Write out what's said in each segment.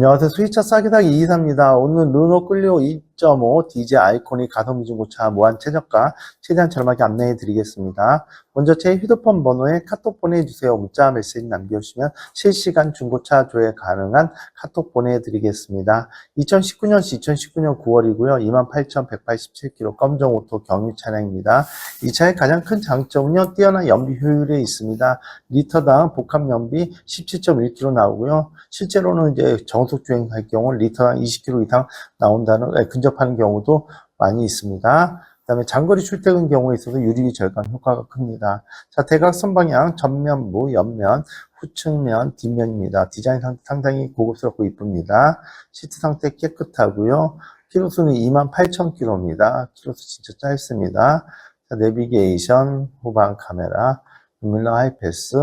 안녕하세요. 수위차 싸기다기 이이사입니다. 오늘 르노 끌리오 2.5 DJ 아이코닉 가성비 중고차 무한 최저가 최대한 저렴하게 안내해 드리겠습니다. 먼저 제 휴대폰 번호에 카톡 보내주세요. 문자 메시지 남겨주시면 실시간 중고차 조회 가능한 카톡 보내드리겠습니다. 2019년 시 2019년 9월이고요. 28,187km 검정 오토 경유 차량입니다. 이 차의 가장 큰 장점은요. 뛰어난 연비 효율에 있습니다. 리터당 복합 연비 17.1km 나오고요. 실제로는 이제 정속 주행할 경우 리터당 20km 이상 나온다는 아니, 근접하는 경우도 많이 있습니다. 그 다음에 장거리 출퇴근 경우에 있어서 유리 절감 효과가 큽니다. 자, 대각선 방향 전면부, 옆면, 후측면, 뒷면입니다. 디자인 상- 상당히 고급스럽고 이쁩니다. 시트 상태 깨끗하고요. 키로수는 28,000km입니다. 키로수 진짜 짧습니다. 자, 내비게이션, 후방 카메라, 루밀러 하이패스,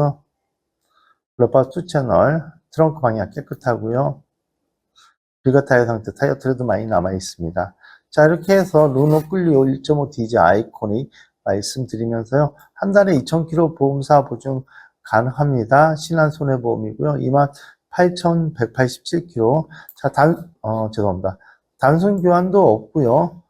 블러바 2 채널, 트렁크 방향 깨끗하고요. 빌가 타이어 상태, 타이어 트레도 많이 남아 있습니다. 자, 이렇게 해서 루노 끌리오 1.5 디지 아이코닉 말씀드리면서요. 한 달에 2,000km 보험사 보증 가능합니다. 신한 손해보험이고요. 28,187km. 자, 단, 어, 죄송합니다. 단순 교환도 없고요.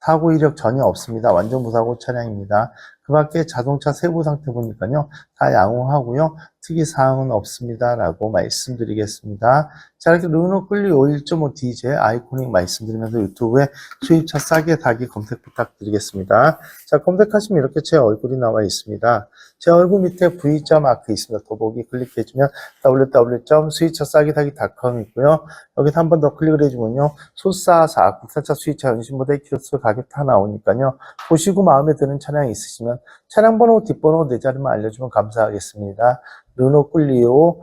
사고 이력 전혀 없습니다. 완전 무사고 차량입니다. 그 밖에 자동차 세부 상태 보니까요. 다 양호하고요. 특이 사항은 없습니다 라고 말씀드리겠습니다. 자, 이렇게 르노 끌리오 1.5 디젤 아이코닉 말씀드리면서 유튜브에 수입차 싸게 다기 검색 부탁드리겠습니다. 자, 검색하시면 이렇게 제 얼굴이 나와 있습니다. 제 얼굴 밑에 V자 마크 있습니다. 더보기 클릭해주면 www.수입차 싸게다기.com 있고요. 여기서 한 번 더 클릭을 해주면요. 소싸사 국산차 수입차 연식 모델 키로수 가격 다 나오니까요. 보시고 마음에 드는 차량이 있으시면 차량 번호, 뒷번호 네 자리만 알려주면 감사하겠습니다. 르노 끌리오